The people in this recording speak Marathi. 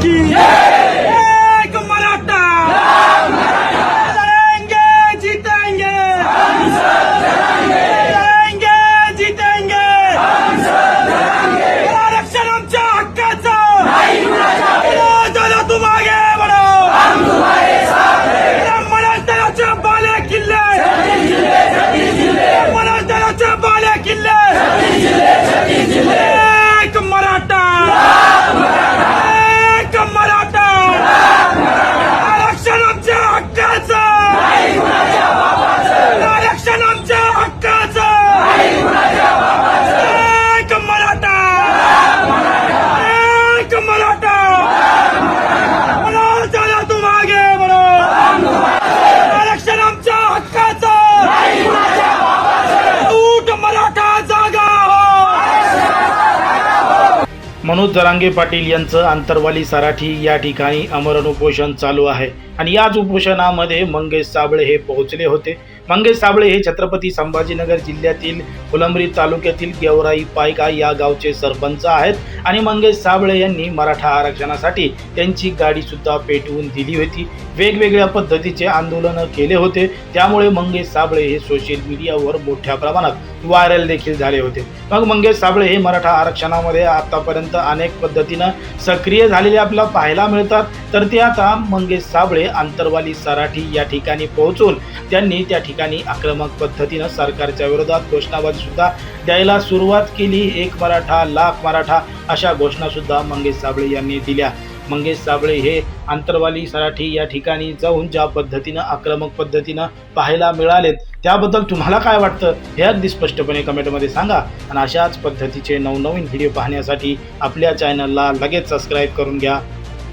Turkey! मनोज जरांगे पाटील यांचं आंतरवाली सराठी या ठिकाणी अमरण उपोषण चालू आहे. आणि याच उपोषणामध्ये मंगेश साबळे हे पोहोचले होते. मंगेश साबळे हे छत्रपती संभाजीनगर जिल्ह्यातील फुलंब्री तालुक्यातील गेवराई पायका या गावचे सरपंच आहेत. आणि मंगेश साबळे यांनी मराठा आरक्षणासाठी त्यांची गाडीसुद्धा पेटवून दिली होती. वेगवेगळ्या पद्धतीचे आंदोलनं केले होते. त्यामुळे मंगेश साबळे हे सोशल मीडियावर मोठ्या प्रमाणात व्हायरल देखील झाले होते. मग मंगेश साबळे हे मराठा आरक्षणामध्ये आतापर्यंत अनेक पद्धतीनं सक्रिय झालेले आपल्याला पाहायला मिळतात. तर ते आता मंगेश साबळे आंतरवाली सराठी या ठिकाणी पोहोचून त्यांनी त्या ठिकाणी आक्रमक पद्धतीनं सरकारच्या विरोधात घोषणाबाजी सुद्धा द्यायला सुरुवात केली. एक मराठा लाख मराठा अशा घोषणा सुद्धा मंगेश साबळे यांनी दिल्या. मंगेश साबळे हे आंतरवाली सराठी या ठिकाणी जाऊन ज्या पद्धतीनं आक्रमक पद्धतीनं पाहायला मिळालेत त्याबद्दल तुम्हाला काय वाटतं हे अगदी स्पष्टपणे कमेंटमध्ये सांगा. आणि अशाच पद्धतीचे नवनवीन व्हिडिओ पाहण्यासाठी आपल्या चॅनलला लगेच सबस्क्राईब करून घ्या.